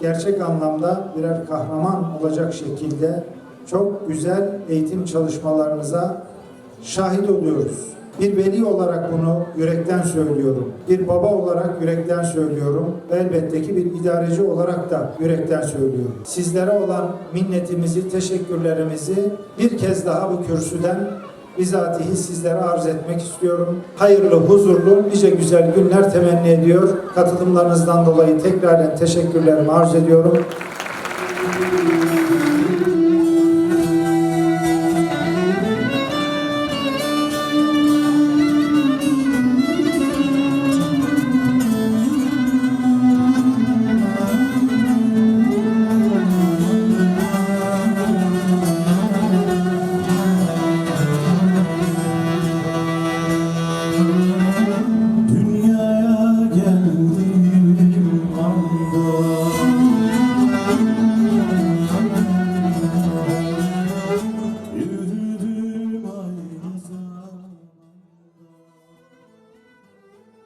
gerçek anlamda birer kahraman olacak şekilde çok güzel eğitim çalışmalarınıza şahit oluyoruz. Bir veli olarak bunu yürekten söylüyorum. Bir baba olarak yürekten söylüyorum. Elbette ki bir idareci olarak da yürekten söylüyorum. Sizlere olan minnetimizi, teşekkürlerimizi bir kez daha bu kürsüden bizatihi sizlere arz etmek istiyorum. Hayırlı, huzurlu, nice güzel günler temenni ediyor. Katılımlarınızdan dolayı tekrardan teşekkürlerimi arz ediyorum.